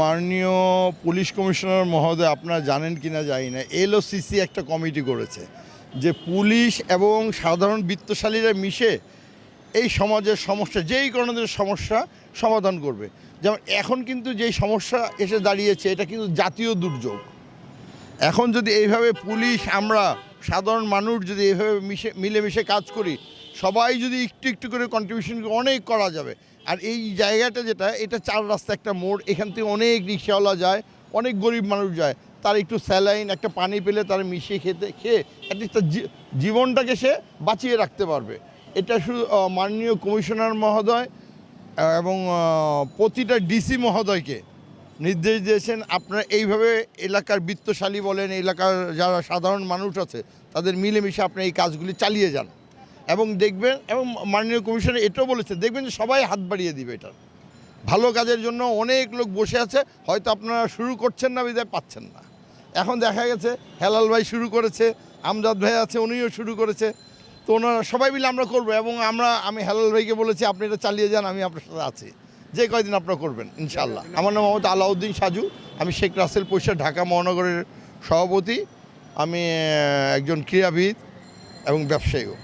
মাননীয় police commissioner মহোদয়, আপনারা জানেন কিনা জানি না, এলওসিসি একটা কমিটি করেছে, যে পুলিশ এবং সাধারণ বিত্তশালীরা মিশে এই সমাজের সমস্যা, যেই ধরনের সমস্যা সমাধান করবে। যেমন এখন কিন্তু যেই সমস্যা এসে দাঁড়িয়েছে, এটা কিন্তু জাতীয় দুর্যোগ। এখন যদি এইভাবে পুলিশ, আমরা সাধারণ মানুষ যদি এভাবে মিশে মিলেমিশে কাজ করি, সবাই যদি একটু একটু করে কন্ট্রিবিউশন অনেক করা যাবে। আর এই জায়গাটা যেটা, এটা চার রাস্তা একটা মোড়, এখান থেকে অনেক রিক্সাওয়ালা যায়, অনেক গরিব মানুষ যায়। তার একটু স্যালাইন, একটা পানি পেলে তার মিশিয়ে খেতে, খেয়ে অ্যাটলিস্ট তার জীবনটাকে সে বাঁচিয়ে রাখতে পারবে। এটা শুধু মাননীয় কমিশনার মহোদয় এবং প্রতিটা ডিসি মহোদয়কে নির্দেশ দিয়েছেন, আপনারা এইভাবে এলাকার বিত্তশালী বলেন, এলাকার যারা সাধারণ মানুষ আছে, তাদের মিলেমিশে আপনি এই কাজগুলি চালিয়ে যান। এবং দেখবেন, এবং মাননীয় কমিশনার এটাও বলেছে, দেখবেন যে সবাই হাত বাড়িয়ে দিবে এটা। ভালো কাজের জন্য অনেক লোক বসে আছে, হয়তো আপনারা শুরু করছেন না বিদায় পাচ্ছেন না। এখন দেখা গেছে, হেলাল ভাই শুরু করেছে, আমজাদ ভাই আছে, উনিও শুরু করেছে। তো ওনারা সবাই মিলে আমরা করব, এবং আমরা, আমি হেলাল ভাইকে বলেছি, আপনি এটা চালিয়ে যান, আমি আপনার সাথে আছি। যে কয়দিন আপনারা করবেন ইনশাল্লাহ আমার নাম মোহাম্মদ আলাউদ্দিন সাজু, আমি শেখ রাসেল পৈশা ঢাকা মহানগরের সভাপতি। আমি একজন ক্রীড়াবিদ এবং ব্যবসায়ীও।